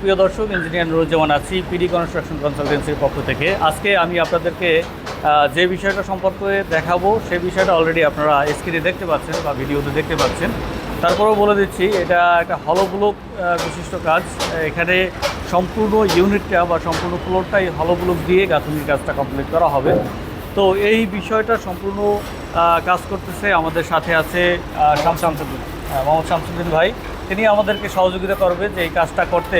প্রিয় দর্শক ইঞ্জিনিয়ার নুরুজ্জামান আছি পিডি কনস্ট্রাকশন কনসালটেন্সির পক্ষ থেকে। আজকে আমি আপনাদেরকে যে বিষয়টা সম্পর্কে দেখাবো সেই বিষয়টা অলরেডি আপনারা স্ক্রিনে দেখতে পাচ্ছেন বা ভিডিওতে দেখতে পাচ্ছেন। তারপরেও বলে দিচ্ছি এটা একটা হলব্লক বিশিষ্ট কাজ। এখানে সম্পূর্ণ ইউনিটটা বা সম্পূর্ণ ফ্লোরটাই হলো ব্লক দিয়ে গাঁথনির কাজটা কমপ্লিট করা হবে। তো এই বিষয়টা সম্পূর্ণ কাজ করতেছে আমাদের সাথে আছে আহ, শাম শামসুদ্দিন মোহাম্মদ শামসুদ্দিন ভাই। তিনি আমাদেরকে সহযোগিতা করবে যে এই কাজটা করতে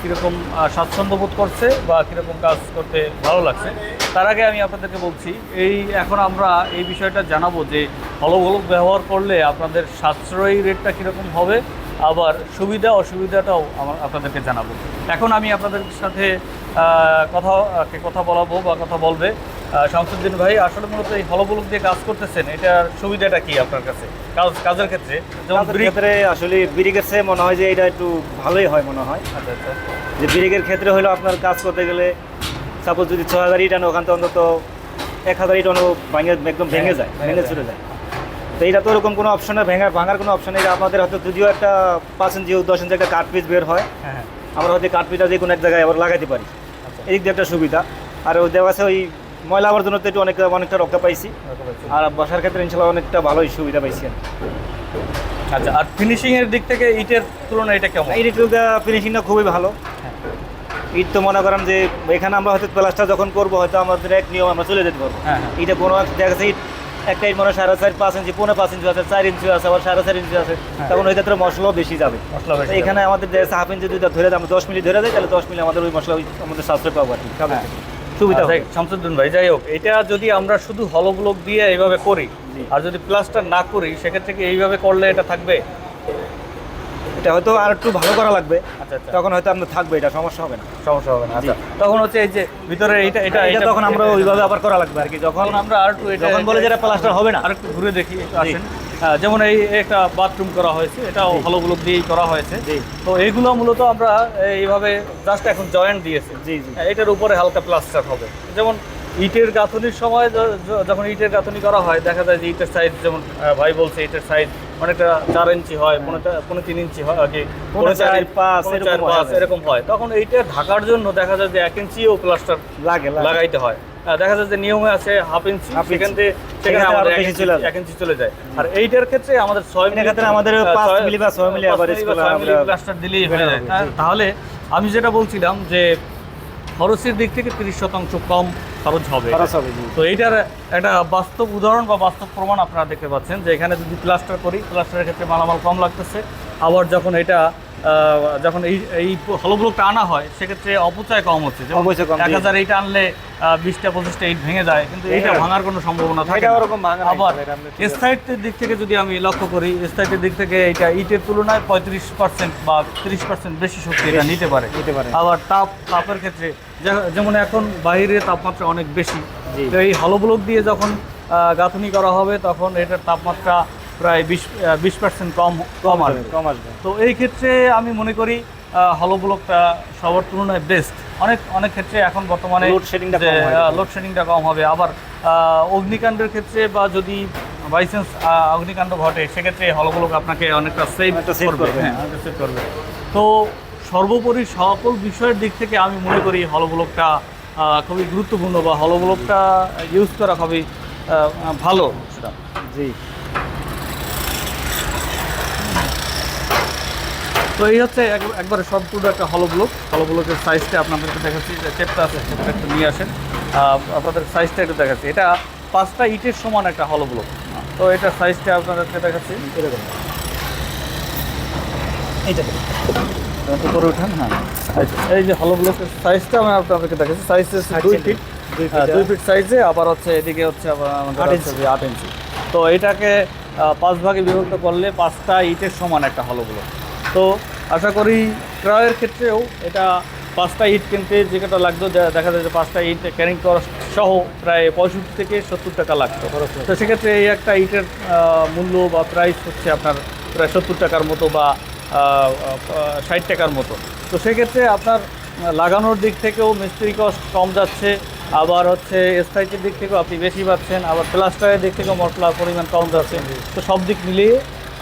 কীরকম স্বাচ্ছন্দ্য বোধ করছে বা কীরকম কাজ করতে ভালো লাগছে। তার আগে আমি আপনাদেরকে বলছি, এই এখন আমরা এই বিষয়টা জানাব যে হলবলক ব্যবহার করলে আপনাদের সাশ্রয়ী রেটটা কীরকম হবে, আবার সুবিধা অসুবিধাটাও আমার আপনাদেরকে জানাব। এখন আমি আপনাদের সাথে কথা কথা বলাবো বা কথা বলবে। শামসুদ্দিন ভাই আসলে মূলত এই হলবলক দিয়ে কাজ করতেছেন এটার সুবিধাটা কি আপনার কাছে? কাজ কাজের ক্ষেত্রে যেমন ক্ষেত্রে আসলে ব্রিগের চেয়ে মনে হয় যে এটা একটু ভালোই হয় মনে হয়। আচ্ছা আচ্ছা। যে ব্রিগের ক্ষেত্রে হলো আপনার কাজ করতে গেলে সাপোজ যদি ছ হাজার ইট আনো ওখান থেকে অন্তত এক হাজার ইট আনো ভেঙে একদম ভেঙে যায় ভেঙে ভেঙে চলে যায়। তো এটা তো ওরকম কোনো অপশনে ভেঙা ভাঙার কোনো অপশন নেই আমাদের হয়তো যদিও একটা পাঁচ ইঞ্চি দশ ইঞ্চি একটা কাঠ পিস বের হয় হ্যাঁ হ্যাঁ। আমরা হয়তো কাঠ পিসটা যে কোনো এক জায়গায় আবার লাগাইতে পারি। আচ্ছা। এদিক দিয়ে একটা সুবিধা। আর ওই দেওয়া আছে ওই ময়লা আবর্জনা তো একটু অনেকটা অনেকটা রক্ষা পাইছি। আর বসার ক্ষেত্রে ইনশাল্লাহ অনেকটা ভালোই সুবিধা পাইছি আচ্ছা আর ফিনিশিং এর দিক থেকে ইটের তুলনায় এটা কেমন? এই রিটুলটা ফিনিশিংটা খুবই ভালো। হ্যাঁ। ইট তো মনে করেন যে এখানে আমরা হয়তো প্লাস্টার যখন করব হয়তো আমাদের এক নিয়ম আমরা চলে যেতে পারব। হ্যাঁ, হ্যাঁ। এটা কোনো দেখা যাচ্ছে ইট একটা ইট মনে হয় সাড়ে চার পাঁচ ইঞ্চি পনেরো পাঁচ ইঞ্চি আছে চার ইঞ্চি আছে আবার সাড়ে চার ইঞ্চি আছে। হ্যাঁ। তখন ওই ক্ষেত্রে মশলাও বেশি যাবে। মশলা এখানে আমাদের হাফ ইঞ্চি যদি ধরে আমরা দশ মিনিট ধরে দেয় তাহলে দশ মিনিট আমাদের ওই মশলা আমাদের সাশ্রয় পাবো আর কি। হ্যাঁ। সুবিধা আচ্ছা, শামসুদ্দিন ভাই যাই হোক এটা যদি আমরা শুধু হলো ব্লক দিয়ে এইভাবে করি আর যদি প্লাস্টার না করি সেক্ষেত্রে কি এইভাবে করলে এটা থাকবে? এটা হয়তো আর একটু ভালো করা লাগবে। আচ্ছা আচ্ছা। তখন হয়তো আপনার থাকবে এটা সমস্যা হবে না। সমস্যা হবে না আচ্ছা। তখন হচ্ছে এই যে ভিতরে এটা এটা এটা তখন আমরা ওইভাবে আবার করা লাগবে আর কি যখন আমরা আর একটু যখন বলে যেটা প্লাস্টার হবে না। আর একটু ঘুরে দেখি আসেন। যেমন এই একটা বাথরুম করা হয়েছে এটা। হলো দিয়েই করা হয়েছে। তো এইগুলো মূলত আমরা এইভাবে জাস্ট এখন জয়েন্ট দিয়েছি। জি জি। হ্যাঁ, এটার উপরে হালকা প্লাস্টার হবে। যেমন ইটের গাঁথনির সময় যখন ইটের গাঁথনি করা হয় দেখা যায় যে ইটের সাইজ যেমন ভাই বলছে ইটের সাইজ অনেকটা চার ইঞ্চি হয় পনেরো পনেরো তিন ইঞ্চি হয় কি এরকম হয়। হয়। তখন এইটা ঢাকার জন্য দেখা যায় যে এক ইঞ্চিও প্লাস্টার লাগে লাগে। লাগাইতে হয়। দেখা যায় যে নিয়মে আছে হাফ ইঞ্চি সেখান থেকে সেখানে আমাদের এক ইঞ্চি- চলে যায়। আর এইটার ক্ষেত্রে আমাদের ছয় এটার ক্ষেত্রে আমাদের পাঁচ মিলি বা ছয় মিলি আমরা- প্লাস্টার দিলেই হয়ে যায়। জি। তাহলে আমি যেটা বলছিলাম যে খরচের দিক থেকে তিরিশ শতাংশ কম খরচ হবে। তো এইটার একটা বাস্তব উদাহরণ বা বাস্তব প্রমাণ আপনারা দেখতে পাচ্ছেন যে এখানে যদি প্লাস্টার করি প্লাস্টারের ক্ষেত্রে মালামাল কম লাগতেছে। আবার যখন এটা যখন এই এই হলো ব্লকটা আনা হয় সেক্ষেত্রে অপচয় কম হচ্ছে। অপচয় কম, এক হাজার এইটা আনলে বিশটা পঁচিশটা ইট ভেঙে যায় কিন্তু এইটা হ্যাঁ। ভাঙার কোনো সম্ভাবনা থাকে আবার স্থায়িত্বের দিক থেকে যদি আমি লক্ষ্য করি স্থায়িত্বের দিক থেকে এটা ইটের তুলনায় পঁয়ত্রিশ পার্সেন্ট বা তিরিশ পার্সেন্ট বেশি শক্তি এটা নিতে পারে। নিতে পারে। আবার তাপ তাপের ক্ষেত্রে যেমন এখন বাইরে তাপমাত্রা অনেক বেশি তো এই হলো ব্লক দিয়ে যখন গাঁথনি করা হবে তখন এটার তাপমাত্রা প্রায় বিশ বিশ পার্সেন্ট কম কম আসবে। কম আসবে। তো এই ক্ষেত্রে আমি মনে করি হলো ব্লকটা সবার তুলনায় বেস্ট অনেক অনেক ক্ষেত্রে এখন বর্তমানে লোডশেডিংটা কম লোডশেডিংটা কম হবে। আবার অগ্নিকাণ্ডের ক্ষেত্রে বা যদি বাইচান্স অগ্নিকাণ্ড ঘটে সেক্ষেত্রে হলো ব্লক আপনাকে অনেকটা সেভ করবে। হ্যাঁ save করবে। তো সর্বোপরি সকল বিষয়ের দিক থেকে আমি মনে করি হলো ব্লকটা খুবই গুরুত্বপূর্ণ বা হলো ব্লকটা ইউজ করা খুবই ভালো। সেটা জি। তো এই হচ্ছে এক- একবারে সম্পূর্ণ একটা হলো ব্লক হলো ব্লকের সাইজটা আপনাদেরকে দেখাচ্ছি যে টেপটা আছে টেপটা একটু নিয়ে আসেন। আপনাদের সাইজটা একটু দেখাচ্ছি। এটা পাঁচটা ইটের সমান একটা হলো ব্লক তো এটা সাইজটা আপনাদেরকে দেখাচ্ছি। এরকম। এইটা। উপরে উঠান হ্যাঁ। এই যে হলো ব্লকের সাইজটা আমি আপনাদেরকে দেখাচ্ছি। সাইজ দুই ফিট দুই হ্যাঁ, ফিট সাইজে আবার হচ্ছে এদিকে হচ্ছে আমাদের আট ইঞ্চি। তো এটাকে পাঁচ ভাগে বিভক্ত করলে পাঁচটা ইটের সমান একটা হলো ব্লক তো আশা করি ক্রয়ের ক্ষেত্রেও এটা পাঁচটা ইট কিনতে যে কটা লাগতো দেখা যায় যে পাঁচটা ইট ক্যারিং কস্ট সহ প্রায় পঁয়ষট্টি থেকে সত্তর টাকা লাগতো। তো সেক্ষেত্রে এই একটা ইটের মূল্য বা প্রাইস হচ্ছে আপনার প্রায় সত্তর টাকার মতো বা ষাট টাকার মতো। তো সেক্ষেত্রে আপনার লাগানোর দিক থেকেও মিস্ত্রি কস্ট কম যাচ্ছে আবার হচ্ছে স্থায়িত্বের দিক থেকেও আপনি বেশি পাচ্ছেন আবার প্লাস্টারের দিক থেকেও মশলার পরিমাণ কম যাচ্ছে। তো সব দিক মিলিয়ে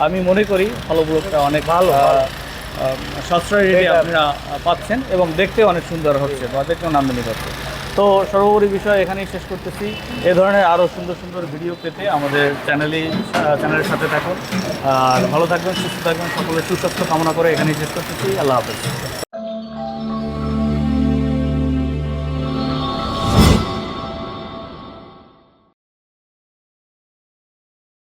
আমি মনে করি হলো ব্লকটা অনেক ভালো, সাশ্রয় সাশ্রয়ী রেটে আপনারা পাচ্ছেন এবং দেখতে অনেক সুন্দর হচ্ছে বা দেখতেও নামদানি করছে তো সর্বোপরি বিষয় এখানেই শেষ করতেছি। এ ধরনের আরও সুন্দর সুন্দর ভিডিও পেতে আমাদের চ্যানেলে চ্যানেলের সাথে থাকুন। আর ভালো থাকবেন সুস্থ থাকবেন সকলে সুস্বাস্থ্য কামনা করে এখানেই শেষ করতেছি। আল্লাহ হাফেজ।